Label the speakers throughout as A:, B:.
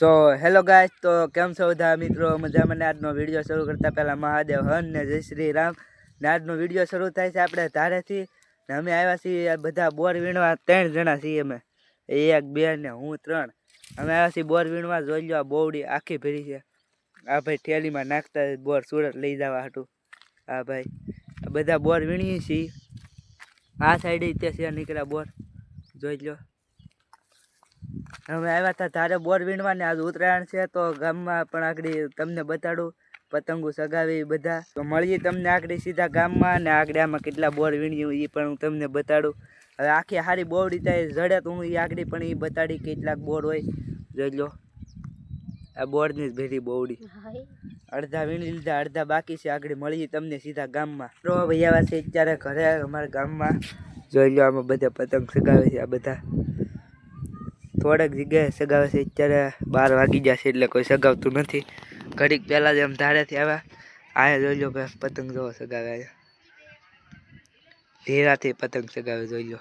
A: So hello ગાય તો કેમ છો બધા મિત્રો? મજામાં મને આજનો વીડિયો શરૂ કરતા પહેલાં મહાદેવ હન ને જય શ્રી રામ. ને આજનો વીડિયો શરૂ થાય છે આપણે ધારેથી. ને અમે આવ્યા છીએ બધા બોર વીણવા, ત્રણ જણા છીએ અમે. એક, બે ને હું ત્રણ. અમે આવ્યા છીએ બોર વીણવા, જોઈ લો આ બોવડી આખી ભરી છે. આ ભાઈ થેલીમાં નાખતા બોર સુરત લઈ જવા હાટું. આ ભાઈ બધા બોર વીણીએ છીએ. આ સાઈડે તે છે નીકળ્યા બોર. જોઈ લો અમે આવ્યા હતા તારે બોર વીણવા ને આજ ઉત્તરાયણ છે તો ગામમાં પણ આગળ તમને બતાડું પતંગો સગાવી બધા. તો મળીએ તમને આગળ સીધા ગામમાં ને આગળ આમાં કેટલા બોર વીણ્યું એ પણ હું તમને બતાડું. હવે આખી હારી બોવડી થાય જડે તો હું એ આગળ પણ એ બતાડી કેટલાક બોર હોય. જોઈ લો. આ બોરની જ ભેરી બોવડી અડધા વીણી લીધા અડધા બાકી છે. આગળ મળીએ તમને સીધા ગામમાં. તો ભાઈ આવ્યા છે અત્યારે ઘરે અમારા ગામમાં. જોઈ લો આમાં બધા પતંગ સગાવે છે આ બધા. થોડાક જગ્યાએ સગાવે છે, અત્યારે બાર વાગી જશે એટલે કોઈ સગાવતું નથી. ઘડીક પહેલાં જ એમ ધારેથી આવ્યા આયા જોઈ લો ભાઈ, પતંગ જોવો સગાવે ધીરાથી પતંગ સગાવે જોઈ લો.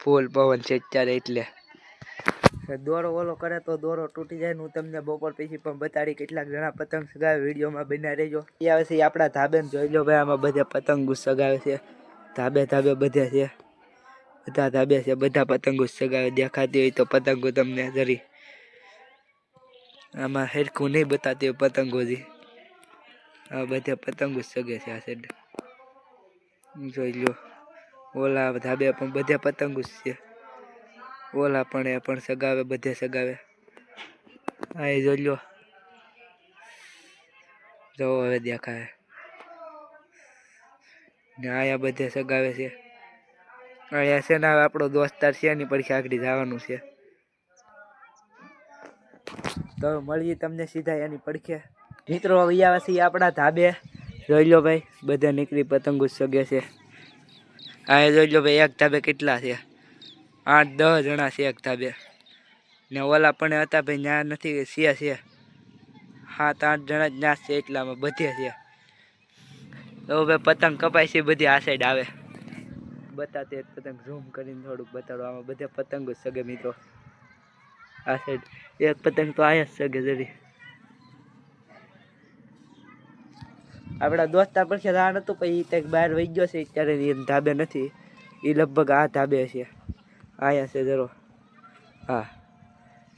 A: ફૂલ પવન છે અત્યારે એટલે. દોરો ઓલો કરે તો દોરો તૂટી જાય હું તમને બપોર પછી પણ બતાડી કેટલાક જણા પતંગ સગાવે. વિડીયોમાં બન્યા રહેજો. એ આવે છે આપણા ધાબેને જોઈ લો ભાઈ, આમાં બધા પતંગો સગાવે છે. ધાબે ધાબે બધા છે. બધા ધાબે છે, બધા પતંગો સગાવે, દેખાતી હોય તો પતંગો તમને જરી. આમાં હેરખું નહીં બતાતી હોય પતંગોથી. આ બધા પતંગો સગે છે આ સાઈડ જોઈ લો. ઓલા ધાબે પણ બધા પતંગો છે. ઓલા પણ એ પણ સગાવે, બધે સગાવે. આ એ જોઈ લો. જવો હવે દેખાય. ને આયા બધે સગાવે છે. અહીંયા છે ને આપણો દોસ્તાર છે, એની પરીક્ષા આગળ જવાનું છે. તો મળીએ તમને સીધા એની પડખે મિત્રો છે આપણા ધાબે. જોઈ લો ભાઈ, બધા નીકળી પતંગો ઉત્સગે છે. આ જોઈ લો ભાઈ, એક ધાબે કેટલા છે? આઠ, દસ જણા છે એક ધાબે. ને ઓલા પણ હતા ભાઈ ત્યાં નથી છે છે. સાત, આઠ જણા જ ના છે, એટલામાં બધે છે. તો ભાઈ પતંગ કપાય છે, બધી આ સાઈડ આવે. બતાતે એક પતંગ ઝૂમ કરીને થોડુંક બતાડો. આમાં બધા પતંગો સગે મિત્રો. આ સાઈડ એક પતંગ તો આયા સગે જરી. આપણા દોસ્તા પર રાણ હતું પછી કંઈક બહાર વહી ગયો છે, અત્યારે એ ધાબે નથી. એ લગભગ આ ધાબે છે. આયા છે જરો. હા.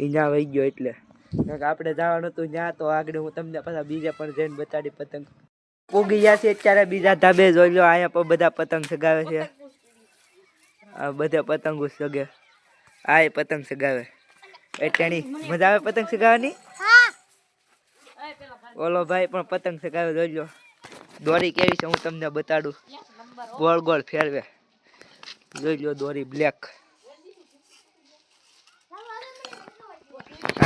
A: એ ત્યાં વહી ગયો એટલે. આપણે જવાનું હતું ત્યાં તો આગળ હું તમને પાછા બીજા પણ જઈને બતાડી પતંગ. ઉગી ગયા છે અત્યારે બીજા ધાબે જોઈ લો અહીંયા પણ બધા પતંગ સગાવે છે. આ બધા પતંગો સગે. આ એ પતંગ સગાવે. એટલાની મજા આવે પતંગ સગાવવાની ઓલો ભાઈ પણ પતંગ સગાવે જોઈજો દોરી કેવી છે હું તમને બતાડું. ગોળ ગોળ ફેરવે. જોઈ લો દોરી બ્લેક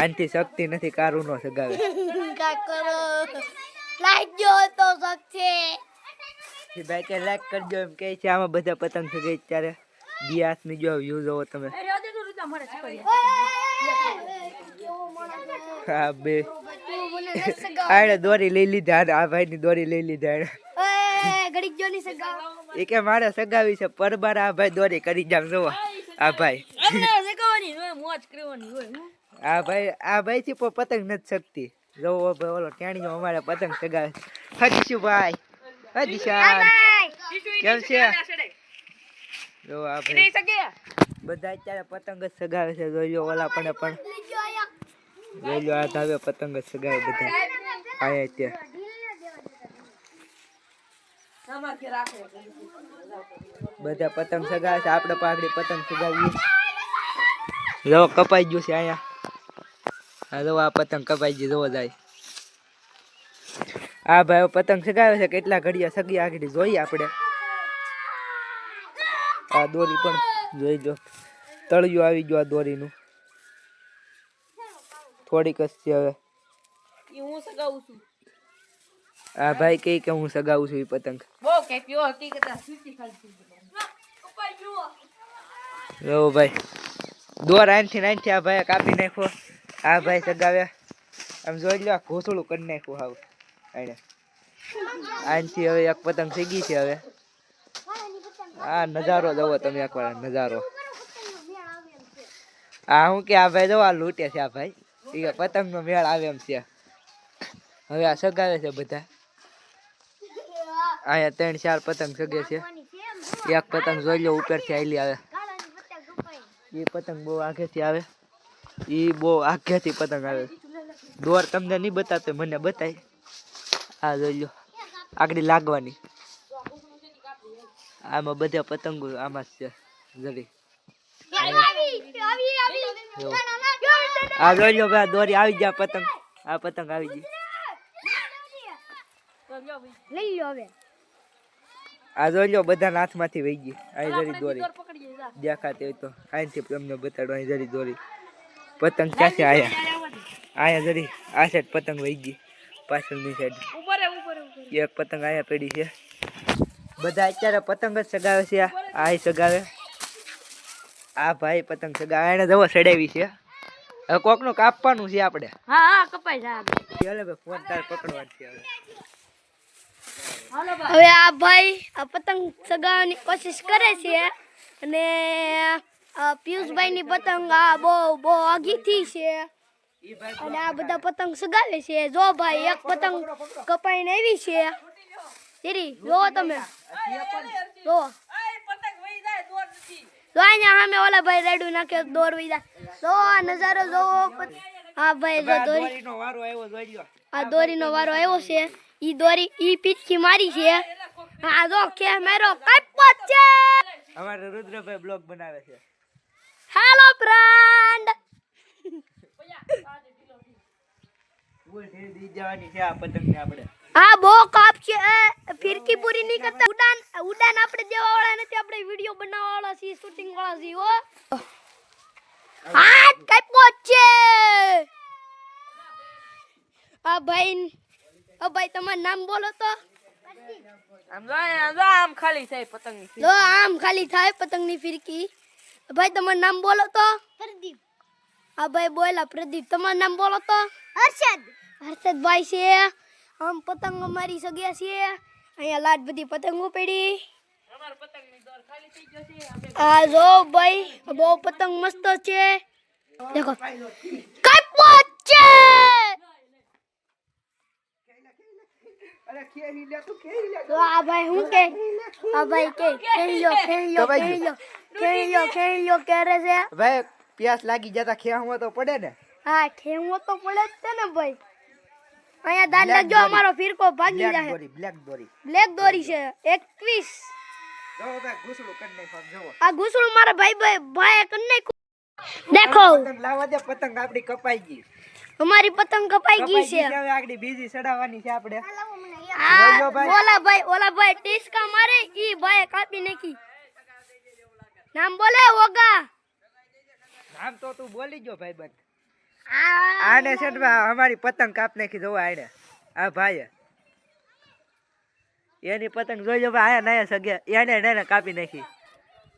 A: આનથી શક્તિ નથી કારું. નો સગાવે એ ભાઈ કે લાઈક કરજો એમ કહે છે આમાં બધા પતંગ સગાઈ અત્યારે. દિયાસની જો વ્યૂ જોવો તમે. હા બે. આડે દોરી લઈ લીધા આ ભાઈ ની દોરી લઈ લીધા. એ કે મારે સગાવી છે પરબાર આ ભાઈ દોરી કરી જામ જોવો. આ ભાઈ. આ ભાઈ આ ભાઈ થી પણ પતંગ નથી શકતી જોવો ભાઈ ઓલો ટેણીઓ અમારે પતંગ સગાવે હજીશું ભાઈ. હજીશાન કેમ છે? જો આ ભાઈ બધા અત્યારે પતંગ જ સગાવે છે. જોઈ લો ઓલા પણ. પણ જોઈ લો. આ ધાબે પતંગ જ સગાવે બધા. આયા ત્યાં. બધા પતંગ સગાવે છે. આપણે પાઘડી પતંગ સગાવીએ. જો કપાઈ ગયું છે અહીંયા હા જો આ પતંગ કપાઈ ગયું જોવો જાય. આ ભાઈ પતંગ સગાવે છે. કેટલા ઘડિયા સગી આગળ જોઈએ આપણે. આ દોરી પણ જોઈ જો તળિયું આવી ગયું આ દોરીનું. થોડીક જ છે હવે.
B: હું સગાવું છું.
A: આ ભાઈ કહે કે હું સગાવું છું એ પતંગ.
B: બહુ કે પ્યો હકીકત સૂચી ખાલી
A: જો ભાઈ. દોર આનથી નાનથી આ ભાઈ કાપી નાખ્યો. આ ભાઈ સગાવ્યા. આમ જોઈ લો આ ઘોસડું કરી નાખ્યું હાવ. એને આનથી હવે એક પતંગ સગી છે હવે. આ નજારો જોવો તમે એકવાર નજારો. આ હું કે, આ ભાઈ જો, આ લૂંટે છે આ ભાઈ. એ પતંગનો મેળ આવે એમ છે. હવે આ સગાવે છે બધા. અહીંયા ત્રણ, ચાર પતંગ સગે છે. એક પતંગ જોઈ લો, ઉપરથી આવેલી આવે. એ પતંગ બહુ આગેથી આવે. એ બહુ આગેથી પતંગ આવે. દોર તમને નહીં બતાવતો, મને બતાય. આ જોઈ લો. આગળ લાગવાની. આમાં બધા પતંગો આમાં છે. જરી આ લો ભાઈ દોરી આવી ગયા પતંગ. આ પતંગ આવી ગઈ.
C: લઈ લો હવે
A: આ જોઈ લો બધા હાથમાંથી વહી ગઈ. અહીં જરી દોરી. દેખાતી હોય તો અહીંથી તમને બતાડો અહીં જરી દોરી. પતંગ ક્યાંથી આયા? આયા જરી. આ સાઈડ પતંગ વહી ગઈ. પાછળની સાઈડ. એક પતંગ આયા પડી છે. બધા અત્યારે પતંગ જ સગાવે છે. આ સગાવે. આ ભાઈ પતંગ સગાવે. એને જવો સડાવી છે. હવે કોકનું કાપવાનું છે આપણે.
B: હા હા કપાઈ જાય
A: ચાલે ભાઈ ફોન તાર પકડવાનું છે હવે.
C: હવે આ ભાઈ આ પતંગ સગાવવાની કોશિશ કરે છે અને પિયુષભાઈ ની પતંગ આ બહુ બહુ આગીથી છે. અને આ બધા પતંગ સગાવે છે. જો ભાઈ એક પતંગ કપાઈને આવી છે. તેરી જો તમે.
B: જાય દોર નથી.
C: જો અહીંયા સામે ઓલા ભાઈ રેડું નાખ્યો દોર વઈ જો આ નજારો જોવો હા ભાઈ દોરી.
A: દોરીનો વારો આવ્યો જોઈ
C: આ દોરીનો વારો આવ્યો છે. ઈ દોરી ઈ પીઠી મારી છે. આ જો કે મેરો કાપ્યો છે.
A: અમારે રુદ્રભાઈ બ્લોગ બનાવે છે.
C: હેલો બ્રાન્ડ
A: હા ઢીલ દી જવાની છે આ પતંગને આપણે.
C: આ બહુ કાપ છે. એ ફિરકી પૂરી નહીં કરતા. ઉડાન ઉડાન આપણે દેવા વાળા નથી આપણે વિડિયો બનાવવા વાળા છીએ શૂટિંગ વાળા છીએ હો. આ કાપ્યો છે. આ ભાઈ ઓ ભાઈ તમારું નામ બોલો તો.
B: આમ આમ ખાલી થાય પતંગની
C: જો આમ ખાલી થાય પતંગની ફિરકી. ભાઈ તમારું નામ બોલો તો. પ્રદીપ. હા ભાઈ બોલા પ્રદીપ તમારું નામ બોલો તો. હર્ષદ. હર્ષદભાઈ છે. આમ પતંગ અમારી સગ્યા છે અહીંયા લાટ બધી પતંગો પડી.
B: પતંગની દોર ખાલી થઈ ગયો છે આપણે
C: આ જો ભાઈ બહુ પતંગ મસ્ત છે. દેખો. કાપ્યો છે! તો આ ભાઈ હું કે? આ ભાઈ કે ખેલી લો ખેલી લો
A: કપાઈ
C: ખેલી લો ખેલી લો ખેલી લો કરે છે.
A: ભાઈ પ્યાસ લાગી જતા ખેવા તો પડે ને?
C: હા ઠેંગો તો પડે જ છે ને ભાઈ. અહીંયા દાન લાગજો અમારો ફિરકો ભાગી જાય.
A: દોરી બ્લેક દોરી.
C: બ્લેક દોરી છે. એકવીસ.
A: જો ભાઈ ઘૂસડું કરી નાખવાનું જોવો
C: આ ઘૂસડું મારા ભાઈ ભાઈ ભાઈ કરી નાખ્યું. દેખો.
A: પતંગ લાવવા દે પતંગ આપડી કપાઈ ગઈ.
C: અમારી પતંગ કપાઈ ગઈ છે.
A: હવે આગળ બીજી ચડાવવાની છે આપણે.
C: આ ઓલા ભાઈ ઓલા ભાઈ ટીસકા મારે ઈ ભાઈ કાપી નાખી. નામ બોલે ઓગા.
A: નામ તો તું બોલી જો ભાઈ બંધ આને છે ને અમારી પતંગ કાપ નાખી જોવા આને આ ભાઈ એની પતંગ જોઈ જો આયા નયા સગે, એને એને કાપી નાખી.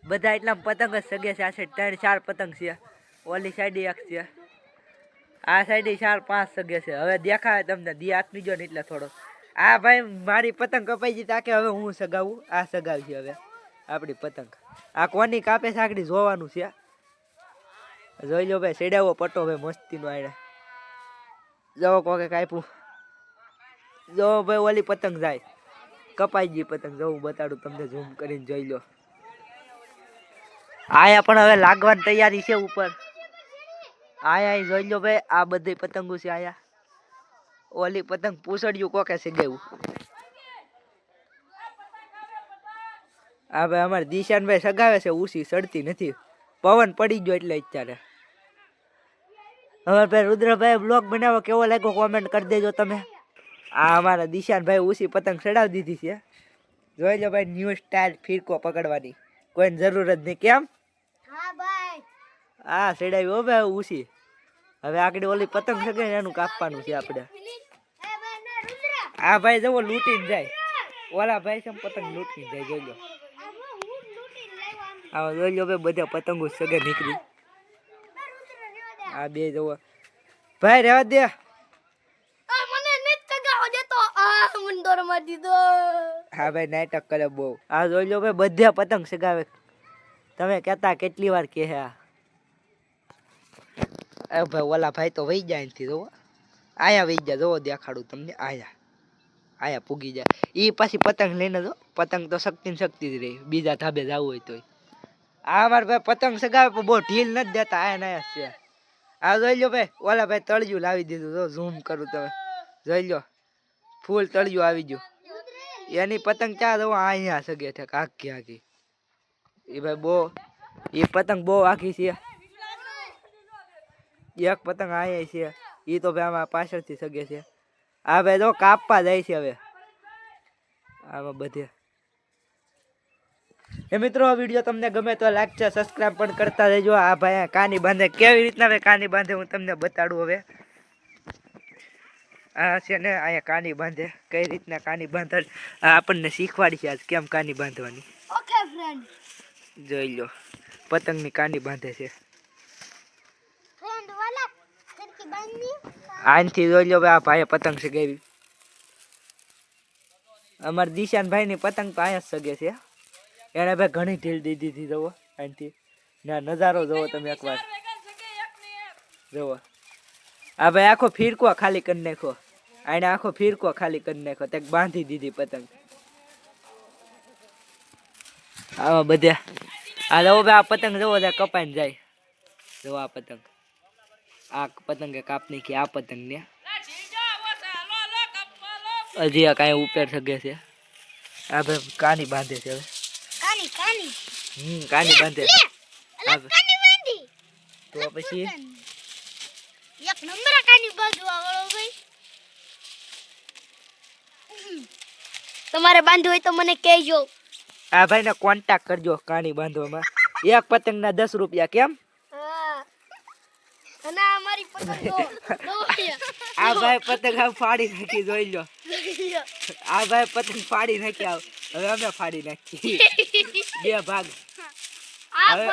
A: બધા એટલા પતંગ જ સગે છે, આ સાઈડ ત્રણ ચાર પતંગ છે. ઓલી સાઈડ એક છે. આ સાઈડ ચાર પાંચ સગે છે. હવે દેખાય તમને, દી આપી જો ને એટલે થોડો. આ ભાઈ મારી પતંગ કપાઈ જઈ તાકે હવે હું સગાવું? આ સગાવી હવે આપણી પતંગ. આ કોની કાપે છે આગળ જોવાનું છે. જોઈ લો ભાઈ, સેડાવો પટ્ટો ભાઈ, મસ્તીનો આડે જો કોકે કાપ્યું જો ભાઈ, ઓલી પતંગ જાય. કપાઈ ગઈ પતંગ જો હું બતાડું તમને ઝૂમ કરીને જોઈ લો. આયા પણ હવે લાગવાની તૈયારી છે ઉપર. આયા જોઈ લો ભાઈ, આ બધી પતંગો છે આયા. ઓલી પતંગ પૂછડ્યું કોકે છે ગયું આ ભાઈ અમારે દિશાનભાઈ સગાવે છે ઉસી સડતી નથી. પવન પડી ગયો એટલે અત્યારે. હવે ભાઈ રુદ્રભાઈ બ્લોગ બનાવો કેવો લાગ્યો કોમેન્ટ કરી દેજો તમે. આ અમારા દિશાનભાઈ ઉસી પતંગ ચડાવી દીધી છે. જોઈ લો ભાઈ ન્યૂ સ્ટાઇલ ફિરકો પકડવાની. કોઈને જરૂર જ નહીં કેમ?
C: હા
A: ચડાવી હો ભાઈ ઉસી. હવે આગળ ઓલી પતંગ છે કે એનું કાપવાનું છે આપણે. આ ભાઈ જવો લૂંટીને જાય. ઓલા ભાઈ છે પતંગ લૂંટીને જાય જોઈ લો.
C: આ હું લૂટીને લાવ્યો આમ.
A: આ જોઈ લો ભાઈ બધા પતંગો સગે નીકળી. આ બે જવો ભાઈ રહેવા દે.
C: આ મને આ મને માં દીધો.
A: હા ભાઈ નાટક કરે બહુ. આ જોઈ લો ભાઈ બધા પતંગ સગાવે. તમે કહેતા કેટલી વાર કહે આ. એ ભાઈ ઓલા ભાઈ તો વહી જાય નથી જોવો આયા વહી જાય જોવો દેખાડું તમને. આયા. આયા પૂગી જાય. એ પાછી પતંગ લઈને જો પતંગ તો શક્તિ ને શક્તિ જ રહી. બીજા ધાબે જવું હોય તોય. આ મારા ભાઈ પતંગ સગાવે પણ બહુ ઢીલ નથી દેતા આયા નાયા છે. આ જોઈ લો ભાઈ, ઓલા ભાઈ તળિયું લાવી દીધું. જો ઝૂમ કરું તમે જોઈ લો ફૂલ તળિયું આવી ગયું. એની પતંગ ક્યાં જવું? અહીંયા સગે છે આખી આખી. એ ભાઈ બહુ, એ પતંગ બહુ આખી છે. એક પતંગ અહીંયા છે. એ તો ભાઈ આમાં પાછળથી સગે છે. આ ભાઈ જો કાપવા જાય છે હવે. આમાં બધે. એ મિત્રો આ વીડિયો તમને ગમે તો લાઈક છે સબસ્ક્રાઈબ પણ કરતા રહેજો. આ ભાઈ કાની બાંધે કેવી રીતના ભાઈ કાની બાંધે હું તમને બતાડું હવે. આ છે ને અહીંયા કાની બાંધે કઈ રીતના કાની બાંધે આપણને શીખવાડી છે આજ કેમ કાની બાંધવાની.
C: ઓકે ફ્રેન્ડ
A: જોઈ લો પતંગની કાની બાંધે છે.
C: ફ્રેન્ડ વાલા
A: આનથી જોઈ લો ભાઈ આ ભાઈએ પતંગ સગાવી. અમારા દિશાન ભાઈની પતંગ તો અહીંયા જ સગે છે. એને ભાઈ ઘણી ઢીલ દીધી હતી જુઓ આનથી ના નજારો જવો તમે એકવાર. જુઓ આ ભાઈ આખો ફીરકો ખાલી કરી નાખો આને આખો ફીરકો ખાલી કરી નાખો તે બાંધી દીધી પતંગ. આવા બધા. આ જવો ભાઈ આ પતંગ જવો ત્યાં કપાઈને જાય. જવો આ પતંગ. આ પતંગે કાપ કે આ પતંગ ને. હજી આ કાંઈ ઉપર શકે છે. આ ભાઈ કાની બાંધે છે હવે.
C: કાની
A: હમ કાની બાંધે.
C: કાની બાંધી.
A: તો પછી?
C: એક નંબર કાની બાંધવા વાળો ભાઈ. તમારે બાંધવું હોય તો મને કહેજો.
A: આ ભાઈને કોન્ટેક્ટ કરજો કાની બાંધવામાં. એક પતંગના દસ રૂપિયા કેમ?
C: અને આ મારી પતંગ
A: આ ભાઈ પતંગ ફાડી નાખી જોઈ લો. આ ભાઈ પતંગ ફાડી નાખી આવ હવે અમે ફાડી નાખી બે ભાગ. હવે-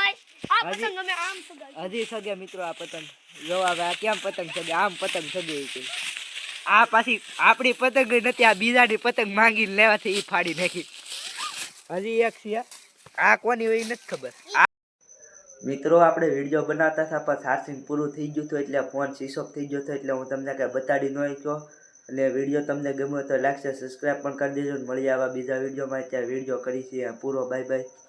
A: હજી- સગે મિત્રો આ પતંગ. જો હવે આ કેમ પતંગ સગે? આમ પતંગ સગે છે આ પાછી આપણી પતંગ નથી આ બીજાની પતંગ માંગીને લેવાથી એ ફાડી નાખી. હજી એક છે. આ કોની હોય નથી ખબર. મિત્રો આપણે વીડિયો બનાવતા હતા પણ ચાર્જિંગ પૂરું થઈ ગયું હતું એટલે ફોન સ્વિચ ઓફ થઈ ગયો હતો એટલે હું તમને કાંઈ બતાડી ન શક્યો. એટલે વીડિયો તમને ગમ્યો તો છે સબસ્ક્રાઈબ પણ કરી દેજો મળીએ આવા બીજા વિડીયોમાં ત્યાં વીડિયો કરી છે પૂરો બાય બાય